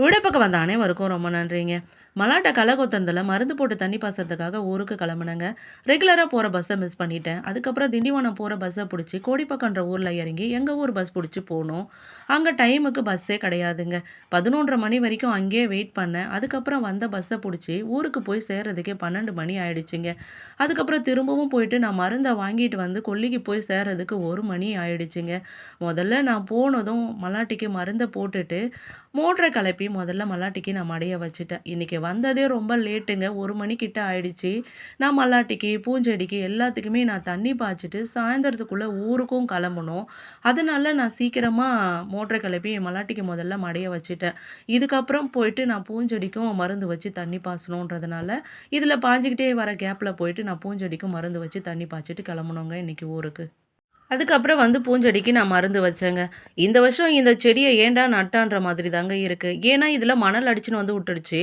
வீடு பக்கம் வந்த அனைவருக்கும் ரொம்ப நன்றிங்க. மலாட்டை கலகொத்தந்தில் மருந்து போட்டு தண்ணி பாசுறதுக்காக ஊருக்கு கிளம்புனேங்க. ரெகுலராக போகிற பஸ்ஸை மிஸ் பண்ணிட்டேன். அதுக்கப்புறம் திண்டிவனம் போகிற பஸ்ஸை பிடிச்சி கோடிப்பக்கன்ற ஊரில் இறங்கி எங்கள் ஊர் பஸ் பிடிச்சி போனோம். அங்கே டைமுக்கு பஸ்ஸே கிடையாதுங்க. பதினொன்றரை மணி வரைக்கும் அங்கேயே வெயிட் பண்ணேன். அதுக்கப்புறம் வந்த பஸ்ஸை பிடிச்சி ஊருக்கு போய் சேர்றதுக்கே பன்னெண்டு மணி ஆயிடுச்சுங்க. அதுக்கப்புறம் திரும்பவும் போயிட்டு நான் மருந்தை வாங்கிட்டு வந்து கொல்லிக்கு போய் சேர்றதுக்கு ஒரு மணி ஆயிடுச்சுங்க. முதல்ல நான் போனதும் மலாட்டிக்கு மருந்தை போட்டுட்டு மோட்டரை கிளப்பி முதல்ல மல்லாட்டிக்கு நான் மடைய வச்சுட்டேன். இன்றைக்கி வந்ததே ரொம்ப லேட்டுங்க. ஒரு மணிக்கிட்ட ஆயிடுச்சு. நான் மல்லாட்டிக்கு பூஞ்செடிக்கு எல்லாத்துக்குமே நான் தண்ணி பாய்ச்சிட்டு சாயந்தரத்துக்குள்ளே ஊருக்கும் கிளம்பணும். அதனால நான் சீக்கிரமாக மோட்டரை கிளப்பி மல்லாட்டிக்கு முதல்ல மடைய வச்சுட்டேன். இதுக்கப்புறம் போயிட்டு நான் பூஞ்செடிக்கும் மருந்து வச்சு தண்ணி பாய்ச்சணுன்றதுனால இதில் பாஞ்சிக்கிட்டே வர கேப்பில் போயிட்டு நான் பூஞ்செடிக்கும் மருந்து வச்சு தண்ணி பாய்ச்சிட்டு கிளம்பணுங்க இன்றைக்கி ஊருக்கு. அதுக்கப்புறம் வந்து பூஞ்செடிக்கு நான் மருந்து வச்சேங்க. இந்த வருஷம் இந்த செடியை ஏண்டா நட்டான்ற மாதிரி தாங்க இருக்குது ஏன்னா இதில் மணல் அடிச்சுன்னு வந்து விட்டுடுச்சு.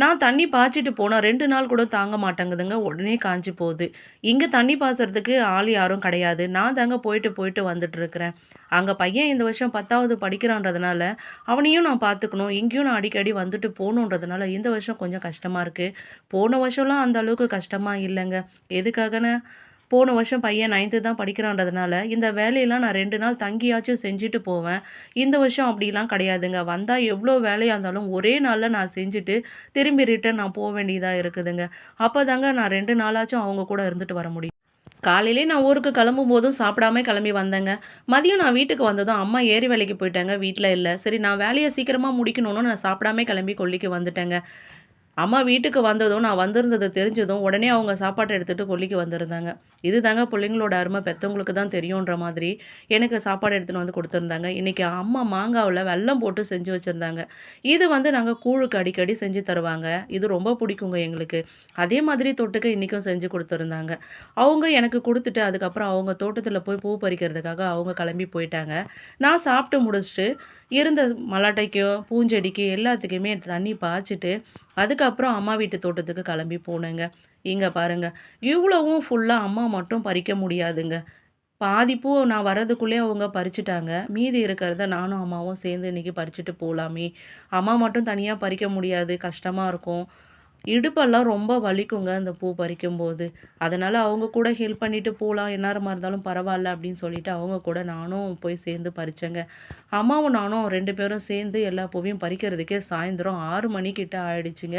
நான் தண்ணி பாய்ச்சிட்டு போனால் ரெண்டு நாள் கூட தாங்க மாட்டேங்குதுங்க. உடனே காஞ்சி போகுது. இங்கே தண்ணி பாய்ச்சறதுக்கு ஆள் யாரும் கிடையாது. நான் தாங்க போயிட்டு போயிட்டு வந்துட்டுருக்கிறேன் அங்கே பையன் இந்த வருஷம் பத்தாவது படிக்கிறான்றதுனால அவனையும் நான் பார்த்துக்கணும் இங்கேயும் நான் அடிக்கடி வந்துட்டு போகணுன்றதுனால இந்த வருஷம் கொஞ்சம் கஷ்டமாக இருக்குது போன வருஷம்லாம் அந்த அளவுக்கு கஷ்டமாக இல்லைங்க. எதுக்காகன்னு போன வருஷம் பையன் நைன்த்து தான் படிக்கிறான்றதுனால இந்த வேலையெல்லாம் நான் ரெண்டு நாள் தங்கியாச்சும் செஞ்சுட்டு போவேன். இந்த வருஷம் அப்படிலாம் கிடையாதுங்க. வந்தால் எவ்வளோ வேலையாக இருந்தாலும் ஒரே நாளில் நான் செஞ்சுட்டு திரும்பி ரிட்டன் நான் போக வேண்டியதாக இருக்குதுங்க. அப்போ தாங்க நான் ரெண்டு நாளாச்சும் அவங்க கூட இருந்துட்டு வர முடியும். காலையிலே நான் ஊருக்கு கிளம்பும் போதும் சாப்பிடாம கிளம்பி வந்தேங்க. மதியம் நான் வீட்டுக்கு வந்ததும் அம்மா ஏரி வேலைக்கு போயிட்டாங்க. வீட்டில் இல்லை. சரி நான் வேலையை சீக்கிரமாக முடிக்கணும்னு நான் சாப்பிடாம கிளம்பி கொல்லிக்கு வந்துட்டேங்க. அம்மா வீட்டுக்கு வந்ததும் நான் வந்திருந்தது தெரிஞ்சதும் உடனே அவங்க சாப்பாட்டை எடுத்துகிட்டு கொல்லிக்கு வந்திருந்தாங்க. இது தாங்க பிள்ளைங்களோட அருமை பெற்றவங்களுக்கு தான் தெரியுன்ற மாதிரி எனக்கு சாப்பாடு எடுத்துகிட்டு வந்து கொடுத்துருந்தாங்க. இன்றைக்கி அம்மா மாங்காவில் வெல்லம் போட்டு செஞ்சு வச்சுருந்தாங்க. இது வந்து நாங்கள் கூழுக்கு அடிக்கடி செஞ்சு தருவாங்க. இது ரொம்ப பிடிக்குங்க எங்களுக்கு. அதே மாதிரி தொட்டுக்கு இன்றைக்கும் செஞ்சு கொடுத்துருந்தாங்க. அவங்க எனக்கு கொடுத்துட்டு அதுக்கப்புறம் அவங்க தோட்டத்தில் போய் பூ பறிக்கிறதுக்காக அவங்க கிளம்பி போயிட்டாங்க. நான் சாப்பிட்டு முடிச்சுட்டு இருந்த மலாட்டைக்கோ பூஞ்செடிக்கு எல்லாத்துக்குமே தண்ணி பாய்ச்சிட்டு அதுக்கு அதுக்கப்புறம் அம்மா வீட்டு தோட்டத்துக்கு கிளம்பி போனேங்க. இங்கே பாருங்கள் இவ்வளவும் ஃபுல்லாக அம்மா மட்டும் பறிக்க முடியாதுங்க. பாதி பூ நான் வர்றதுக்குள்ளே அவங்க பறிச்சுட்டாங்க. மீதி இருக்கிறத நானும் அம்மாவும் சேர்ந்து இன்றைக்கி பறிச்சுட்டு போகலாமே அம்மா மட்டும் தனியாக பறிக்க முடியாது கஷ்டமாக இருக்கும். இடுப்பெல்லாம் ரொம்ப வலிக்குங்க அந்த பூ பறிக்கும்போது. அதனால் அவங்க கூட ஹெல்ப் பண்ணிட்டு போகலாம் எந்நேரமாக இருந்தாலும் பரவாயில்ல அப்படின்னு சொல்லிட்டு அவங்க கூட நானும் போய் சேர்ந்து பறித்தேங்க அம்மாவும் நானும் ரெண்டு பேரும் சேர்ந்து எல்லா பூவையும் பறிக்கிறதுக்கே சாயந்தரம் ஆறு மணிக்கிட்ட ஆயிடுச்சுங்க.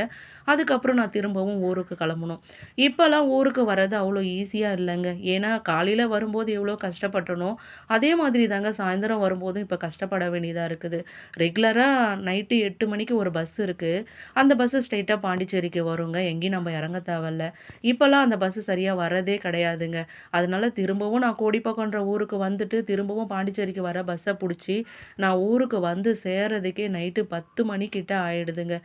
அதுக்கப்புறம் நான் திரும்பவும் ஊருக்கு கிளம்பணும். இப்போல்லாம் ஊருக்கு வர்றது அவ்வளோ ஈஸியாக இல்லைங்க. ஏன்னா காலையில் வரும்போது எவ்வளோ கஷ்டப்பட்டனோ அதே மாதிரி தாங்க சாயந்தரம் வரும்போதும் இப்போ கஷ்டப்பட வேண்டியதாக இருக்குது. ரெகுலராக நைட்டு எட்டு மணிக்கு ஒரு பஸ் இருக்குது அந்த பஸ்ஸு ஸ்ட்ரைட்டாக பாண்டிச்சேரிக்கு இன்றைக்கி வருங்க எங்கேயும் நம்ம இறங்க தேவையில்ல. இப்போல்லாம் அந்த பஸ்ஸு சரியாக வரதே கிடையாதுங்க. அதனால திரும்பவும் நான் கோடிப்பக்கன்ற ஊருக்கு வந்துட்டு திரும்பவும் பாண்டிச்சேரிக்கு வர பஸ்ஸை பிடிச்சி நான் ஊருக்கு வந்து சேர்றதுக்கே நைட்டு பத்து மணிக்கிட்ட ஆயிடுதுங்க.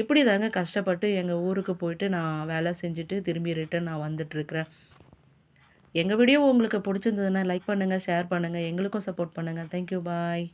இப்படி தாங்க கஷ்டப்பட்டு எங்கள் ஊருக்கு போயிட்டு நான் வேலை செஞ்சுட்டு திரும்பி ரிட்டன் நான் வந்துட்டுருக்குறேன். எங்கள் வீடியோ உங்களுக்கு பிடிச்சிருந்ததுன்னா லைக் பண்ணுங்கள் ஷேர் பண்ணுங்கள் எங்களுக்கும் சப்போர்ட் பண்ணுங்கள் தேங்க்யூ பாய்